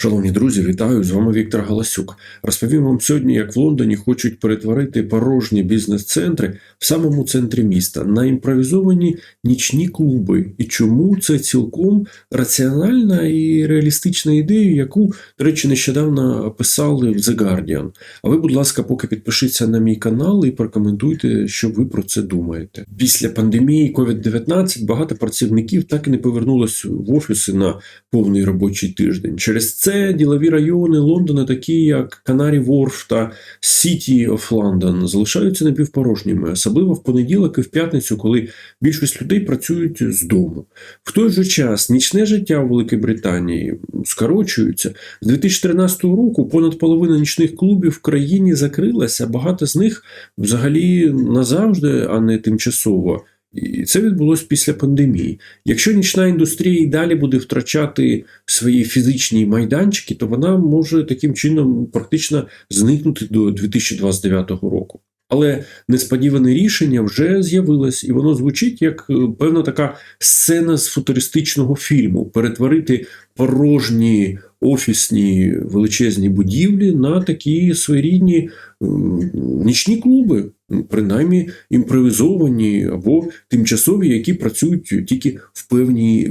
Шановні друзі, вітаю! З вами Віктор Галасюк. Розповім вам сьогодні, як в Лондоні хочуть перетворити порожні бізнес-центри в самому центрі міста на імпровізовані нічні клуби, і чому це цілком раціональна і реалістична ідея, яку, до речі, нещодавно описали в The Guardian. А ви, будь ласка, поки підпишіться на мій канал і прокоментуйте, що ви про це думаєте. Після пандемії COVID-19 багато працівників так і не повернулось в офіси на повний робочий тиждень. Через це ділові райони Лондона, такі як Канарі Ворф та City of London, залишаються напівпорожніми, особливо в понеділок і в п'ятницю, коли більшість людей працюють з дому. В той же час нічне життя у Великій Британії скорочується. З 2013 року понад половина нічних клубів в країні закрилася, багато з них взагалі назавжди, а не тимчасово. І це відбулося після пандемії. Якщо нічна індустрія і далі буде втрачати свої фізичні майданчики, то вона може таким чином практично зникнути до 2029 року. Але несподіване рішення вже з'явилось, і воно звучить як е, певна така сцена з футуристичного фільму: перетворити порожні офісні величезні будівлі на такі своєрідні нічні клуби, принаймні імпровізовані або тимчасові, які працюють тільки в певні,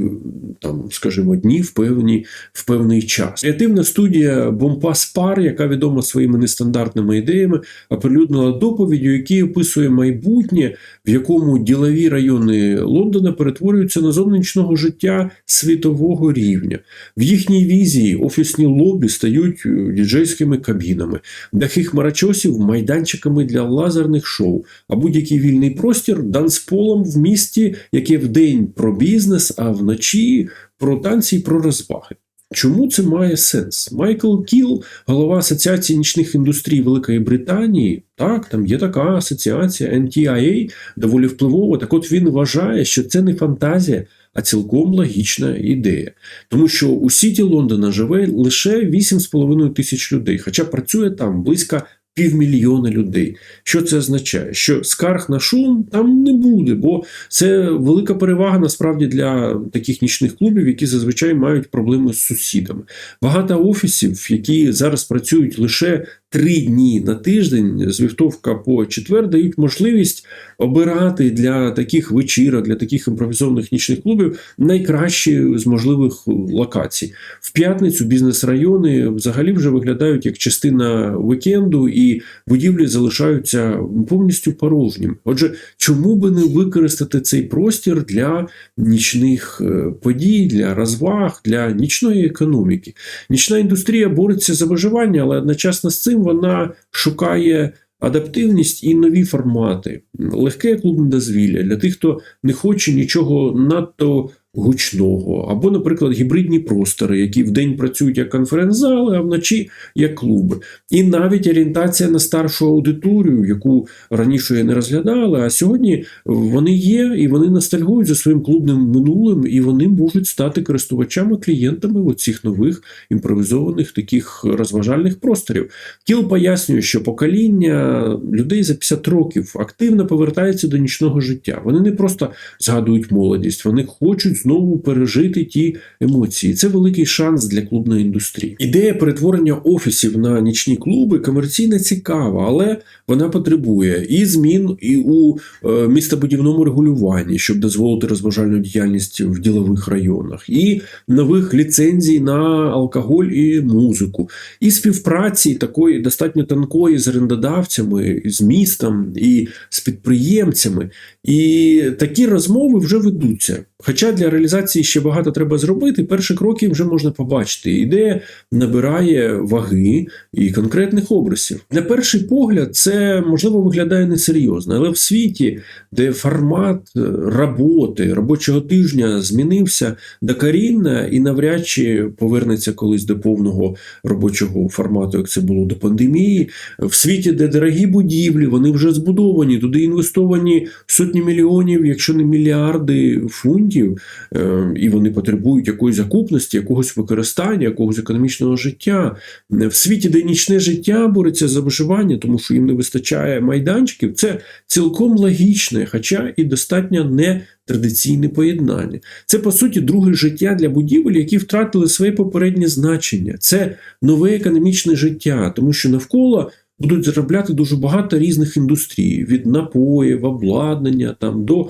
там, скажімо, дні, в певні, в певний час. Креативна студія Бомпас Пар, яка відома своїми нестандартними ідеями, оприлюднила доповідь, у якій описує майбутнє, в якому ділові райони Лондона перетворюються на зону життя світового рівня. В їхній візії офісні лобі стають е, діджейськими кабінами, дахи хмарочосів майданчиками для лазерних шоу, а будь-який вільний простір данцполом в місті, яке вдень про бізнес, а вночі про танці і про розваги. Чому це має сенс? Майкл Кіл, голова Асоціації нічних індустрій Великої Британії, так, там є така асоціація NTIA, доволі впливова. Так от він вважає, що це не фантазія, а цілком логічна ідея. Тому що у Сіті Лондона живе лише 8,5 тисяч людей, хоча працює там близько півмільйона людей. Що це означає? Що скарг на шум там не буде, бо це велика перевага насправді для таких нічних клубів, які зазвичай мають проблеми з сусідами. Багато офісів, які зараз працюють лише три дні на тиждень, з вівторка по четвер, дають можливість обирати для таких вечірок, для таких імпровізованих нічних клубів найкращі з можливих локацій. В п'ятницю бізнес-райони взагалі вже виглядають як частина вікенду, і будівлі залишаються повністю порожніми. Отже, чому би не використати цей простір для нічних е, подій, для розваг, для нічної економіки? Нічна індустрія бореться за виживання, але одночасно з цим вона шукає. Адаптивність і нові формати, легке клубне дозвілля для тих, хто не хоче нічого надто гучного, або, наприклад, гібридні простори, які вдень працюють як конференц-зали, а вночі як клуби. І навіть орієнтація на старшу аудиторію, яку раніше не розглядали, а сьогодні вони є і вони ностальгують за своїм клубним минулим, і вони можуть стати користувачами, клієнтами оцих нових імпровізованих таких розважальних просторів. Кіл пояснює, що покоління людей за 50 років активно повертається до нічного життя. Вони не просто згадують молодість, вони хочуть знову пережити ті емоції. Це великий шанс для клубної індустрії. Ідея перетворення офісів на нічні клуби комерційно цікава, але вона потребує і змін і у е, містобудівному регулюванні, щоб дозволити розважальну діяльність в ділових районах, і нових ліцензій на алкоголь і музику, і співпраці такої достатньо тонкої з орендодавцями, з містом і з підприємцями. І такі розмови вже ведуться. Хоча для реалізації ще багато треба зробити, перші кроки вже можна побачити. Ідея набирає ваги і конкретних образів. На перший погляд, це можливо виглядає несерйозно, але в світі, де формат е, роботи робочого тижня змінився докорінно і навряд чи повернеться колись до повного робочого формату, як це було до пандемії, в світі, де дорогі будівлі, вони вже збудовані, туди інвестовані сотні мільйонів, якщо не мільярди фунтів. Е, і вони потребують якоїсь закупності, якогось використання, якогось економічного життя. В світі, де нічне життя бореться за виживання, тому що їм не вистачає майданчиків, це цілком логічне, хоча і достатньо нетрадиційне поєднання. Це, по суті, друге життя для будівель, які втратили своє попереднє значення. Це нове економічне життя, тому що навколо будуть заробляти дуже багато різних індустрій: від напоїв, обладнання там, до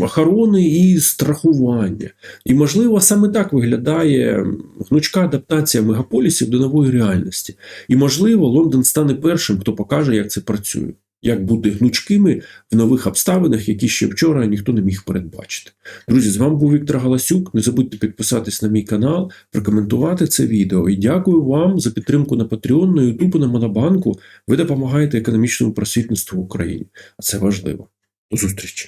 охорони і страхування. І, можливо, саме так виглядає гнучка адаптація мегаполісів до нової реальності. І, можливо, Лондон стане першим, хто покаже, як це працює. Як бути гнучкими в нових обставинах, які ще вчора ніхто не міг передбачити. Друзі, з вами був Віктор Галасюк. Не забудьте підписатись на мій канал, прокоментувати це відео. І дякую вам за підтримку на Patreon, на YouTube, на Монобанку. Ви допомагаєте економічному просвітництву в Україні. А це важливо. До зустрічі!